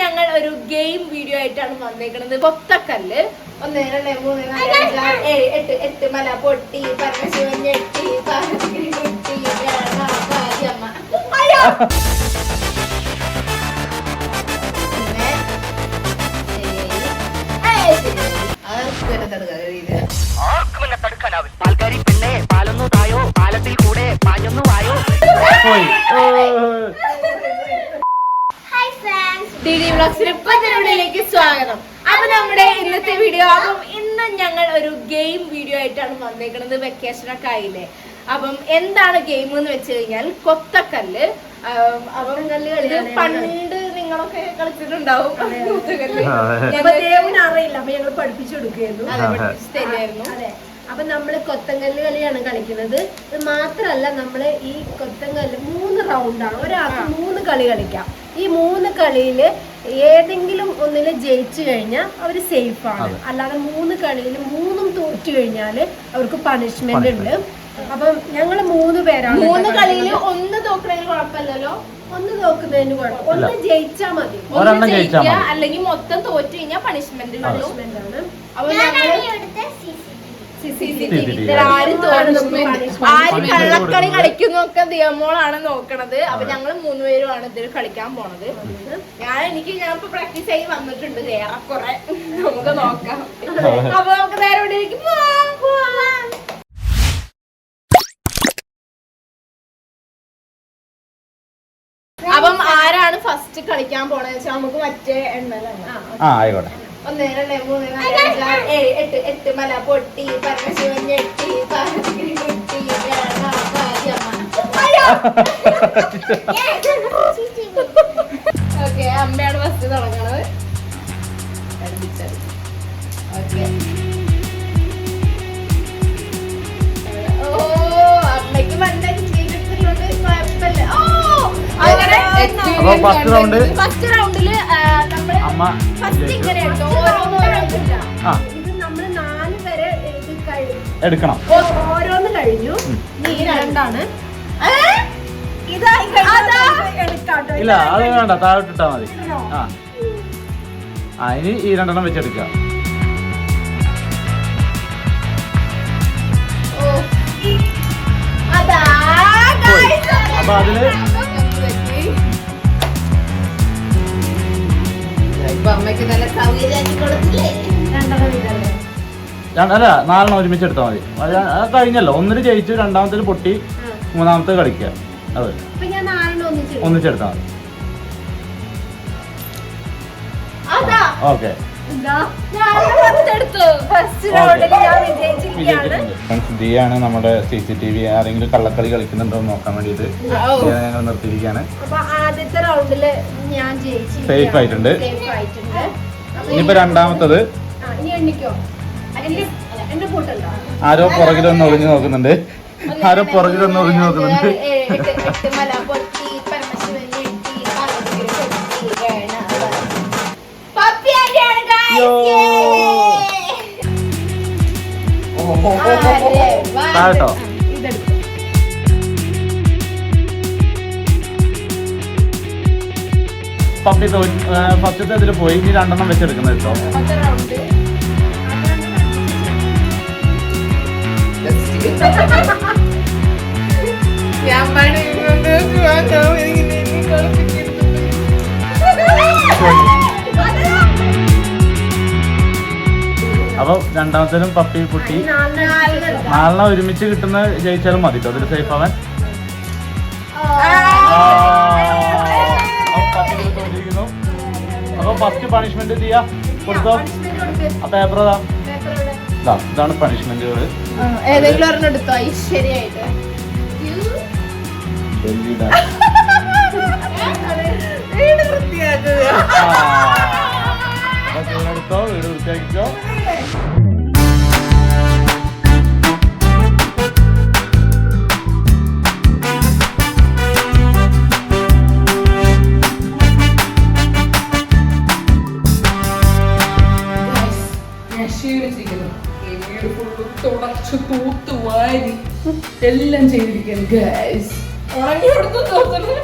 ഞങ്ങൾ ഒരു game video ആയിട്ടാണ് വന്നേക്കുന്നത് കൊത്തക്കല്ല് ഒന്ന് രണ്ട് മൂന്ന് നാല് അഞ്ച് ആറ് ഏഴ് എട്ട് എട്ട് മല പൊട്ടി പരമശിവൻ ഞെട്ടി കുട്ടി. അയ്യോ. പിന്നെ, ഏയ്, ഏയ്, ശരി. അതൊക്കെ തന്നെ തടുക്കാം, കഴിയില്ല. ആർക്കും എന്നെ തടുക്കാനാവില്ല പാൽക്കാരി പെണ്ണെ പാലൊന്നു തായോ പാലത്തിൽ കൂടെ പാഞ്ഞൊന്നു വായോ പോയി ഡി പതിനൊന്നിലേക്ക് സ്വാഗതം. അപ്പൊ നമ്മുടെ ഇന്നത്തെ വീഡിയോ ആകും. ഇന്ന് ഞങ്ങൾ ഒരു ഗെയിം വീഡിയോ ആയിട്ടാണ് വന്നേക്കുന്നത് വെക്കേഷൻ ഒക്കെ ആയില്ലേ? അപ്പം എന്താണ് ഗെയിം എന്ന് വെച്ച് കഴിഞ്ഞാൽ കൊത്തക്കല്ല്. അപ്പം പണ്ട് നിങ്ങളൊക്കെ കളിച്ചിട്ടുണ്ടാവും. അറിയില്ല. അപ്പൊ ഞങ്ങൾ പഠിപ്പിച്ചു കൊടുക്കുകയായിരുന്നു. പഠിപ്പിച്ച് തരുമായിരുന്നു അതെ അപ്പൊ നമ്മൾ കൊത്തങ്കല്ല് കളിയാണ് കളിക്കുന്നത്. ഇത് മാത്രല്ല നമ്മൾ ഈ കൊത്തങ്കല്ല് മൂന്ന് റൗണ്ടാണ് ഒരാൾക്ക് മൂന്ന് കളി കളിക്കാം. ഈ മൂന്ന് കളിയിൽ ഏതെങ്കിലും ഒന്നിൽ ജയിച്ചു കഴിഞ്ഞാൽ അവർ സേഫ് ആണ് അല്ലാതെ മൂന്ന് കളിയിൽ മൂന്നും തോറ്റു കഴിഞ്ഞാൽ അവർക്ക് പണിഷ്മെന്റ് ഉണ്ട്. അപ്പം ഞങ്ങൾ മൂന്ന് പേരാണ് മൂന്ന് കളിയിൽ ഒന്ന് തോക്കണെങ്കിൽ കുഴപ്പമില്ലല്ലോ? ഒന്ന് തോക്കുന്നതിന് കുഴപ്പം ഒന്ന്. ജയിച്ചാ മതി. ഒന്ന് ജയിച്ചാ ജയിക്കുക അല്ലെങ്കിൽ മൊത്തം തോറ്റു കഴിഞ്ഞാൽ പണിഷ്മെന്റ് ഉള്ളൂ. പണിഷ്മെന്റ് ആണ്. അപ്പൊ. ആരും കള്ളക്കളി കളിക്കുന്നു കളിക്കുന്നൊക്കെ ദിയമോളാണ് നോക്കണത്. അപ്പൊ ഞങ്ങൾ മൂന്നുപേരുമാണ് ഇതിൽ കളിക്കാൻ പോണത്. ഞാൻ എനിക്ക് ഞാൻ ഇപ്പൊ പ്രാക്ടീസ് ആയി വന്നിട്ടുണ്ട്. ഏറെക്കുറെ. നമുക്ക് നോക്കാം. അപ്പൊ നമുക്ക് നേരെ ഇവിടേക്ക് പോവാം പോവാം. അപ്പം ആരാണ് ഫസ്റ്റ് കളിക്കാൻ പോണെന്ന് വെച്ചാൽ നമുക്ക് മറ്റേ എണ്ണലല്ല ആ ആയിക്കോട്ടെ. ഒന്ന് രണ്ട് മൂന്ന് നാല് അഞ്ച് ഏഴ് എട്ട് എട്ട് മല പൊട്ടി പരമശിവൻ ഞെട്ടി പാർവതി കുട്ടി. ഓക്കെ അമ്മയാണ് ഫസ്റ്റ് തുടങ്ങണത് ഓ അമ്മയ്ക്ക് പണ്ട് ചെയ്തിട്ടുള്ളത് കുഴപ്പമില്ല ഓ അങ്ങനെ first round? ഫസ്റ്റ് നമ്മൾ അമ്മ. ആ. എടുക്കണം. ഓരോന്ന് കഴിഞ്ഞു. നീ രണ്ടാണ്. ഇല്ല അത് വേണ്ട താഴോട്ടിട്ടാ മതി. ആ. ആ ഇനി ഈ രണ്ടെണ്ണം guys. അപ്പൊ അതിൽ ഇപ്പൊ അമ്മയ്ക്ക് നല്ല സൗകര്യമാക്കി കൊടുത്തില്ലേ? രണ്ടെണ്ണം ഇതല്ലേ അല്ല നാലെണ്ണം ഒരുമിച്ച് എടുത്താൽ മതി. അത് കഴിഞ്ഞല്ലോ. ഒന്നിന് ജയിച്ചു രണ്ടാമത്തേത് പൊട്ടി മൂന്നാമത്തെ കളിക്കുക. അത്. ഒന്നിച്ചെടുത്താൽ മതി. ഓക്കെ. ദിയാണ് നമ്മുടെ സി സി ടി വി ആരെങ്കിലും കള്ളക്കളി കളിക്കുന്നുണ്ടോ എന്ന് നോക്കാൻ. ദിയ ഞങ്ങൾ നിർത്തിയിരിക്കുകയാണ്. സേഫ് ആയിട്ടുണ്ട്. ഇനിയിപ്പോ രണ്ടാമത്തത് ആരോ പുറകിലൊന്ന് ഒളിഞ്ഞു നോക്കുന്നുണ്ട്. ആരോ പുറകിലൊന്ന് ഒളിഞ്ഞു നോക്കുന്നുണ്ട്. ആന്റിയാണ് guys. യോ. അരെ വാ. താഴട്ടോ പപ്പി ഫസ്റ്റത്തെ ഇതിൽ പോയി ഇനി രണ്ടെണ്ണം വെച്ചെടുക്കുന്നത് കേട്ടോ. ഞാൻ അപ്പൊ രണ്ടാമത്തേനും പപ്പി കുട്ടി. നാലെണ്ണം ഒരുമിച്ച് കിട്ടുന്ന ജയിച്ചാലും മതി കേട്ടോ അതിൽ സേഫ് ആവാൻ. അപ്പൊ ഫസ്റ്റ് പണിഷ്മെന്റ് ചെയ്യാ? കൊടുത്തോ. ആ പേപ്പർ ഇതാ, ഇതാണ് പണിഷ്മെന്റുകൾ ഏതെങ്കിലും ഒരെണ്ണം എടുത്തോ. വൃത്തിയാക്കുക. എടുത്തോ വീട് വൃത്തിയാക്കിക്കോ. തുടച്ചു തൂത്ത് വാരി എല്ലാം ചെയ്തിരിക്കുന്നു ഗൈസ് ഉണങ്ങി കൊടുത്തു തോന്നുന്നു.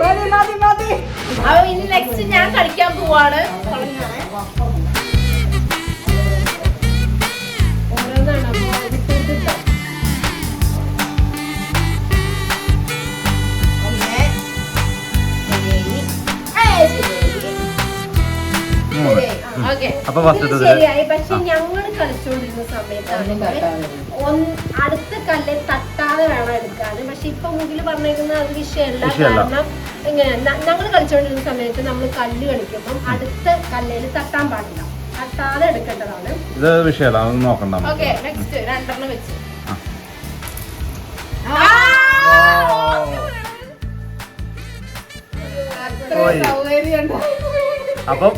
വീണ്ടും തുടക്കം തന്നെ ഇനി നെക്സ്റ്റ് ഞാൻ കളിക്കാൻ പോവാണ്. അപ്പൊ അപ്പൊ ഇത് ശരിയായി. പക്ഷെ ഞങ്ങൾ കളിച്ചുകൊണ്ടിരുന്ന സമയത്താണ് അടുത്ത കല്ല് തട്ടാതെ വേണം എടുക്കാൻ പക്ഷെ ഇപ്പൊ മുകിൽ പറഞ്ഞേക്കുന്ന അത് വിഷയമല്ല. കാരണം ഇങ്ങനെ ഞങ്ങൾ കളിച്ചുകൊണ്ടിരുന്ന സമയത്ത് നമ്മൾ കല്ല് കളിക്കുമ്പോൾ അടുത്ത കല്ലേൽ തട്ടാൻ പാടില്ല. തട്ടാതെ എടുക്കേണ്ടതാണ്. ഇത് വിഷയമല്ല നോക്കണ്ട. ഓക്കെ നെക്സ്റ്റ് രണ്ടെണ്ണം വെച്ച്. അപ്പം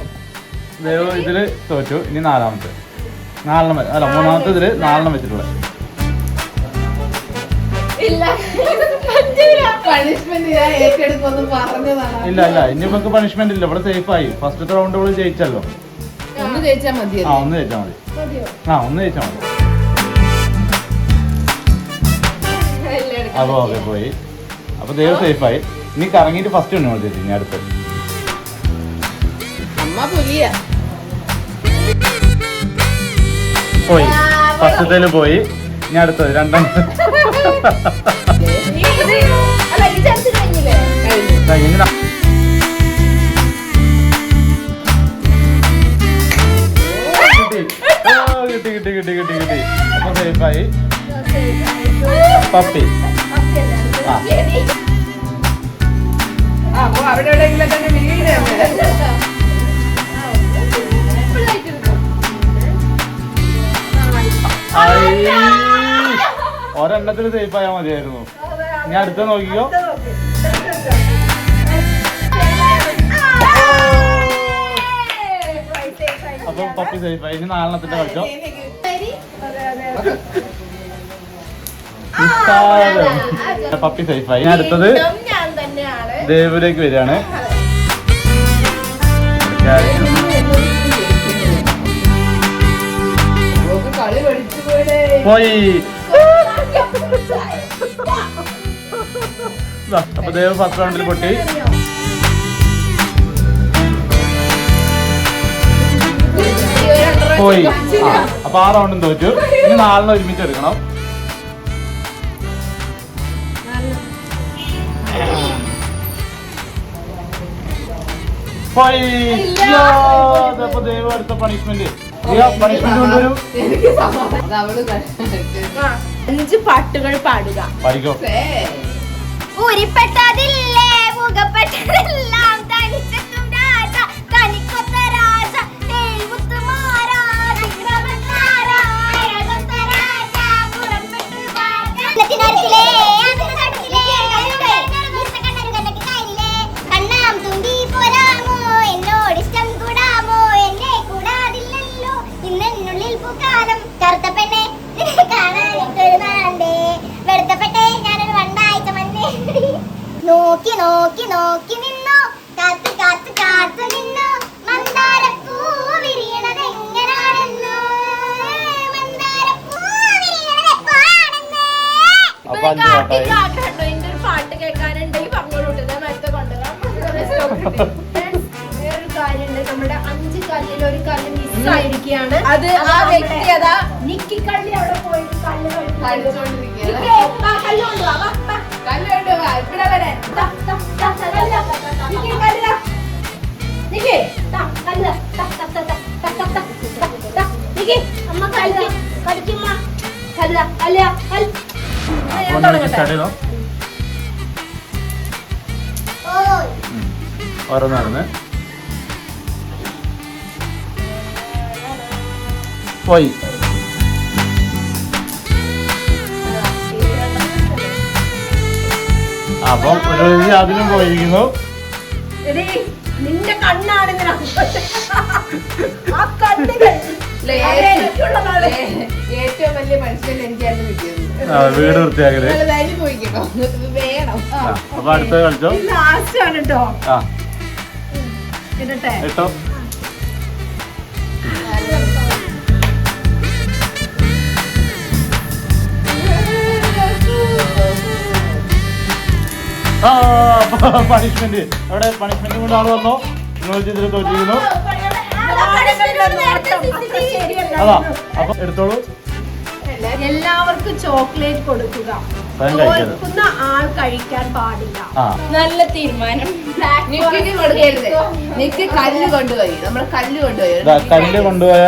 ഇതിൽ തോറ്റു. ഇനി നാലാമത്തെ. നാലെണ്ണം അല്ല മൂന്നാമത്തെ ഇതിൽ നാലെണ്ണം വെച്ചിട്ടുള്ളത് ഇല്ല. ഞാൻ ഇല്ല ഇല്ല ഇനി ഇവർക്ക് പണിഷ്മെന്റ് ഇല്ല. ഇവിടെ സേഫ് ആയി. ഫസ്റ്റത്തെ റൗണ്ട് ഇവിടെ ജയിച്ചല്ലോ. ഒന്ന് ജയിച്ചാ ആ ഒന്ന് ജയിച്ചാൽ മതി. ആ ഒന്ന് ജയിച്ചാൽ മതി. അപ്പൊ ഓക്കെ പോയി. അപ്പൊ ദൈവം സേഫ് ആയി. ഇനി കറങ്ങിയിട്ട് ഫസ്റ്റ് ഉണ്ട് ചേച്ചി ഇനി അടുത്ത്. അമ്മ പുലിയ. പോയി. ഫസ്റ്റത്തേൽ പോയി. ഇനി അടുത്തത് രണ്ടാം കഴിഞ്ഞില്ലേ. കിട്ടി. കിട്ടി കിട്ടി കിട്ടി കിട്ടി അപ്പൊ സേഫായി പപ്പി. ഒരെണ്ണത്തിൽ സേഫ് ആയാൽ മതിയായിരുന്നു. ഞാൻ അടുത്ത നോക്കിയോ അപ്പൊ പപ്പി സേഫ് ആയി. ഇനി നാലെണ്ണത്തിന്റെ കളിച്ചോ. പപ്പി സേഫ് ആയി. ഇനി അടുത്തത് ഞാൻ തന്നെയാണ്. ദേവിലേക്ക് വരികയാണ്. പോയി. അപ്പൊ ദേവ് ഫസ്റ്റ് റൗണ്ടിൽ പൊട്ടി. പോയി. ആ അപ്പൊ ആ റൗണ്ടും തോറ്റു. ഇനി നാലെണ്ണം ഒരുമിച്ച് എടുക്കണം. പോയി. ദേവ് അടുത്ത പണിഷ്മെന്റ് പണിഷ്മെന്റ് കൊണ്ടുവരും. അഞ്ച് പാട്ടുകൾ പാടുക. പഠിക്കോ. ഊരിപ്പെട്ടതില്ലേ മുഖപ്പെട്ടതെല്ലാം തനിച്ചെത്തും രാജ. തനിക്കൊത്ത രാജ. തേൽമുത്ത് തിരുവമന്നാരായ കൊത്ത രാജ. പുറപ്പെട്ടു നോക്കി നോക്കി നോക്കി നിന്നു. കാത്തു കാത്തു കാത്തു നിന്നു. മന്ദാരപ്പൂ വിരിയണത് എങ്ങനാണെന്ന്. മന്ദാരപ്പൂ വിരിയണത് എപ്പോഴാണെന്ന്. അപ്പൊ അഞ്ച് പാട്ടായി ആഗ്രഹമുണ്ടോ എന്റെ ഒരു പാട്ട് കേൾക്കാനുണ്ടെങ്കിൽ പറഞ്ഞോളൂ ഞാൻ മരത്തെ കൊണ്ടുവരാം. വേറൊരു കാര്യമുണ്ട്. നമ്മുടെ അഞ്ച് കല്ലിൽ ഒരു കല്ല് മിസ്സായിരിക്കുകയാണ്. അത് ആ വ്യക്തി അതാ നിക്കി കള്ളി അവിടെ പോയിട്ട് കല്ല് കളിക്കുന്നു. കളിച്ചോണ്ടിരിക്കുകയാണ്. നിക്കേ, വാ, കല്ല് കൊണ്ടുവാ, വാ, വാ. ഓരോന്നായിരുന്നു പോയി അപ്പം ഒരു അതിനും പോയിരിക്കുന്നു. എടീ, നിന്റെ കണ്ണാണ് ഏറ്റവും വലിയ മനുഷ്യൻ എനിക്കായിരുന്നു കിട്ടിയത്. ആ, വീട് വൃത്തിയാക്കൽ. പോയിക്കോ വേണം. ആ, അപ്പൊ അടുത്തത് കളിച്ചോ? ലാസ്റ്റ് ആണ് ഇടട്ടെ. പണിഷ്മെന്റ് അവിടെ പണിഷ്മെന്റ് കൊണ്ട് ആൾ വന്നോ? ഇതിൽ തോറ്റിരിക്കുന്നു അതാ അപ്പൊ എടുത്തോളൂ. എല്ലാവർക്കും ചോക്ലേറ്റ് കൊടുക്കുക. കൊടുക്കുന്ന ആൾ കഴിക്കാൻ പാടില്ല. നല്ല തീരുമാനം. നിക്ക് കല്ല് കൊണ്ടുപോയി. നമ്മൾ കല്ല് കൊണ്ടുപോയി. കല്ല് കൊണ്ടുപോയ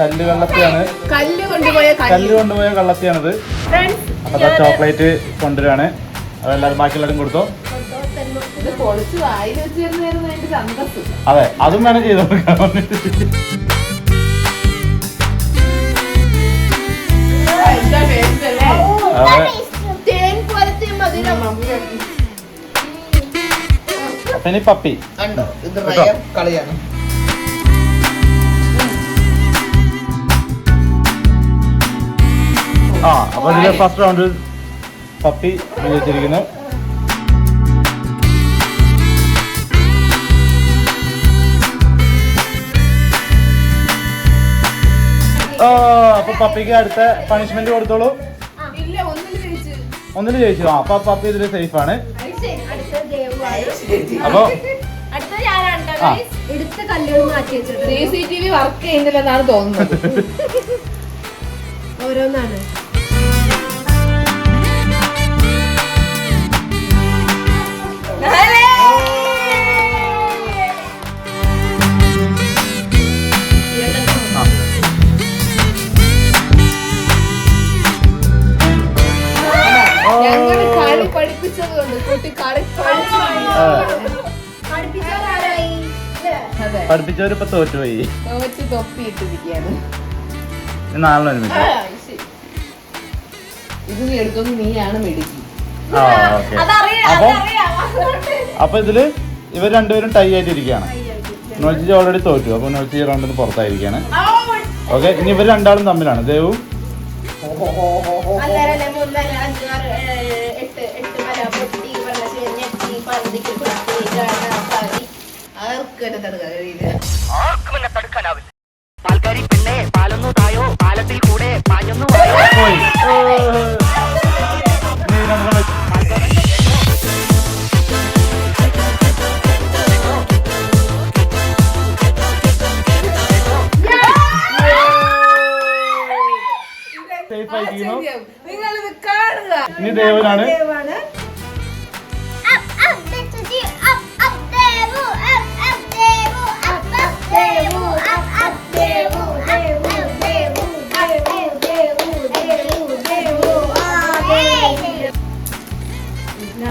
കല്ല് കള്ളത്തിയാണ്. കല്ല് കൊണ്ടുപോയ കല്ല്. കൊണ്ടുപോയ കള്ളത്തിയാണിത്. ഫ്രണ്ട്സ് അപ്പൊ ചോക്ലേറ്റ് കൊണ്ടുവരികയാണ്. അതെല്ലാവരും ബാക്കിയുള്ളവരും കൊടുത്തോ? അതെ അതും വേണം ചെയ്ത് പിന്നെ പപ്പി. കളിയാണ്. ആ അപ്പൊ ഇതിലെ ഫസ്റ്റ് റൗണ്ട് പപ്പി വിജയിച്ചിരിക്കുന്നു. ഓ അപ്പൊ പപ്പിക്ക് അടുത്ത പണിഷ്മെന്റ് കൊടുത്തോളൂ. ഒന്നിൽ ജയിച്ചു. ആ അപ്പൊ പപ്പി ഇതിൽ സേഫ് ആണ്. അപ്പൊ എടുത്ത കല്ലുകൾ മാറ്റി വെച്ചിട്ടുണ്ട് C C T V work ചെയ്യുന്നില്ലെന്നാണ് തോന്നുന്നത്. ഓരോന്നാണ്. പഠിപ്പിച്ചവരിപ്പൊ തോറ്റുപോയി. തോറ്റ് തൊപ്പി ഇട്ടിരിക്കുകയാണ് ഇനി നാളെ ഒരുമിച്ച്. ഇത് എടുക്കുന്നു നീയാണ് മെടുക്കി. അപ്പൊ അപ്പൊ ഇതിൽ ഇവർ രണ്ടുപേരും ടൈ ആയിട്ടിരിക്കുകയാണ്. നോച്ചി ഓൾറെഡി തോറ്റു. അപ്പൊ നോച്ചി റൗണ്ടിൽ നിന്ന് പുറത്തായിരിക്കുകയാണ്. ഓക്കെ ഇനി ഇവർ രണ്ടാളും തമ്മിലാണ്. ദേവു? ആൾക്കാരി പിന്നെ അഞ്ച് തായോ പാലത്തിൽ കൂടെ എട്ട്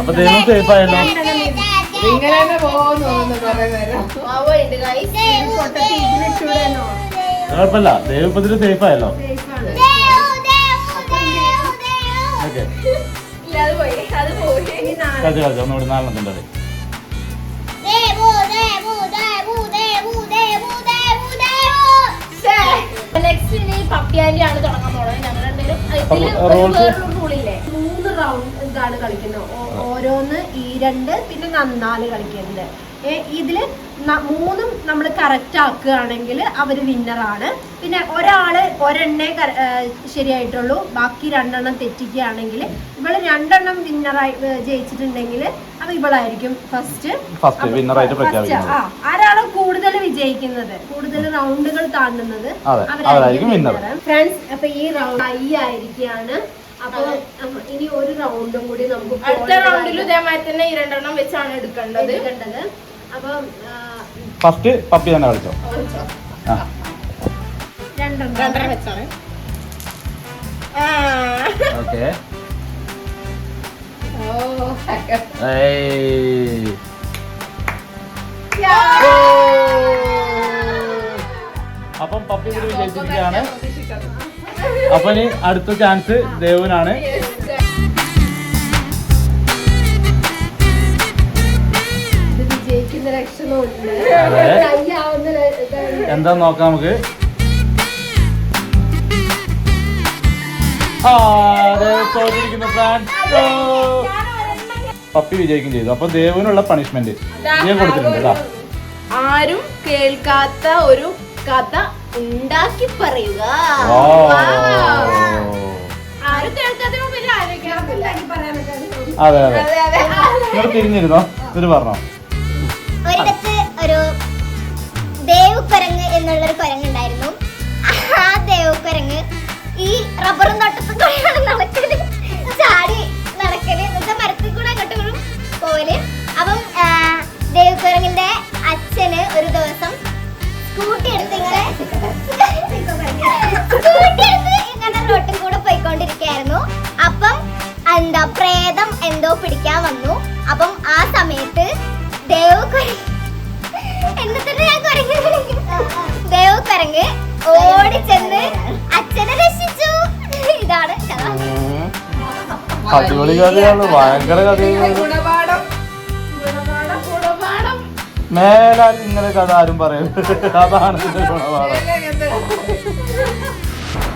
അപ്പൊ ദൈവം സേഫ് ആയല്ലോ. ഇങ്ങനെ തന്നെ പോകുന്നു കുഴപ്പമില്ല. ദേവ് ഇപ്പൊ ഇതിൽ സേഫ് ആയല്ലോ. ഓക്കെ. കളിച്ച് കളിച്ച്. ഒന്നുകൂടി നാലെണ്ണത്തിന്റെ Devu, Devu, റൗണ്ട് ഇതാണ് കളിക്കുന്നത്. ഓരോന്ന് ഈ രണ്ട് പിന്നെ നന്നാൽ കളിക്കുന്നത്. ഇതിൽ മൂന്നും നമ്മൾ കറക്റ്റ് ആക്കുകയാണെങ്കിൽ അവർ വിന്നറാണ് പിന്നെ ഒരാൾ ഒരെണ്ണേ ശരിയായിട്ടുള്ളൂ. ബാക്കി രണ്ടെണ്ണം തെറ്റിക്കുകയാണെങ്കിൽ ഇവൾ രണ്ടെണ്ണം വിന്നറായി ജയിച്ചിട്ടുണ്ടെങ്കിൽ അപ്പൊ ഇവളായിരിക്കും ഫസ്റ്റ് ഫസ്റ്റ്. ആ ആരാണോ കൂടുതൽ വിജയിക്കുന്നത്? കൂടുതൽ റൗണ്ടുകൾ താണ്ടുന്നത് അവരായിരിക്കും. ഫ്രണ്ട്സ് അപ്പൊ ഈ റൗണ്ട് ഐ ആയിരിക്കാണ് അപ്പൊ ഉം, ഇനി ഒരു റൗണ്ടും കൂടി നമുക്ക് അടുത്ത റൗണ്ടിൽ ഇതേമാതിരി തന്നെ ഈ രണ്ടെണ്ണം വെച്ചാണ് എടുക്കേണ്ടത്. എടുക്കേണ്ടത്. അപ്പം ഫസ്റ്റ് പപ്പി തന്നെ കളിച്ചോ? രണ്ടെണ്ണം. രണ്ടെണ്ണം വെച്ചാണ് ഓക്കെ. അപ്പം പപ്പി കൂടി വിജയിച്ചിരിക്കുകയാണ്. അപ്പൊ ഇനി അടുത്ത ചാൻസ് ദേവനാണ്. എന്താ നോക്കാം നമുക്ക്. തോറ്റിരിക്കുന്നു. പപ്പി വിജയിക്കും ചെയ്തു. അപ്പൊ ദേവനുള്ള പണിഷ്മെന്റ് ഞാൻ കൊടുത്തിട്ടുണ്ട് ആരും കേൾക്കാത്ത ഒരു കഥ ഉണ്ടാക്കി പറയുക. അതെ അതെ. നിങ്ങൾ തിരിഞ്ഞിരുന്നോ? ഇതിന് പറഞ്ഞോ? ഒരിടത്ത് ഒരു ദേവ് കുരങ്ങ് എന്നുള്ളൊരു കുരങ്ങുണ്ടായിരുന്നു. പിടിക്കാൻ വന്നു. അപ്പം ആ സമയത്ത് ദേവ് എന്നെ തന്നെ ഞാൻ ദേവ് കുരങ്ങ്. ഓടി ചെന്ന് അച്ഛനെ രക്ഷിച്ചു. ഇതാണ് കഥ. അടിപൊളി കഥയാണ്. ഭയങ്കര കഥയാണ്. മേലാൽ ഇങ്ങനെ കഥ ആരും പറയും അതാണ് ഗുണപാഠം.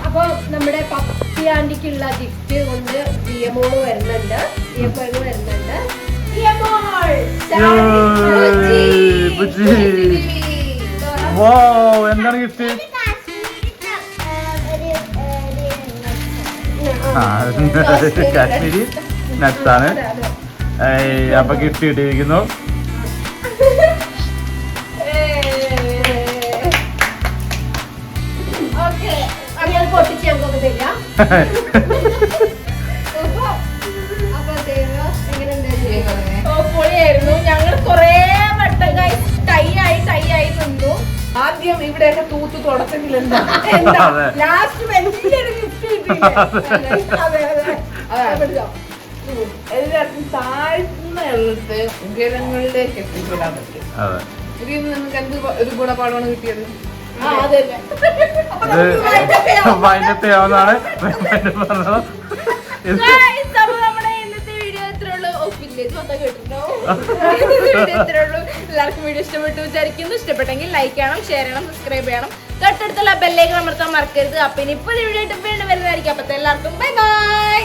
അപ്പൊ നമ്മുടെ പപ്പിയാണ്ടിക്കുള്ള ഗിഫ്റ്റ് കൊണ്ട് ജിയമോൾ വരുന്നുണ്ട്. ജിയമോൾ വരുന്നുണ്ട്. എന്താണ് ഗിഫ്റ്റ് ഇത് കാശ്മീരി നട്സാണ് അപ്പൊ ഗിഫ്റ്റ് കിട്ടിയിരിക്കുന്നു. പൊളിയായിരുന്നു ഞങ്ങൾ കൊറേ ടൈ ആയി ടൈ ആയി നിന്നു. ആദ്യം ഇവിടെയൊക്കെ തൂത്ത് തുടച്ചെങ്കിലുണ്ടോ അതെ. ലാസ്റ്റ് വലിയൊരു ഗിഫ്റ്റ് കിട്ടിയില്ലേ? അതെ അതെ. എല്ലാവർക്കും താഴ്ന്ന എഴുത്ത് ഉയരങ്ങളിലേക്ക് എത്തിപ്പെടാൻ പറ്റും. ഇതിൽ നിന്ന് നിങ്ങൾക്ക് എന്ത് ഒരു ഗുണപാഠമാണ് കിട്ടിയത്? ഇത് വൈൻഡപ്പ് ചെയ്യാവുന്നതാണ്. എല്ലാവർക്കും വീഡിയോ ഇഷ്ടപ്പെട്ടു വിചാരിക്കുന്നു. ഇഷ്ടപ്പെട്ടെങ്കിൽ ലൈക്ക് ചെയ്യണം ഷെയർ ചെയ്യണം സബ്സ്ക്രൈബ് ചെയ്യണം. തൊട്ടടുത്തുള്ള ബെല്ലേക്ക് അമർത്താൻ മറക്കരുത്. അപ്പൊ ഇനി ഇപ്പൊ വീഡിയോ ആയിട്ട് വീണ്ടും വരുന്നതായിരിക്കും. അപ്പൊ എല്ലാവർക്കും ബൈ ബൈ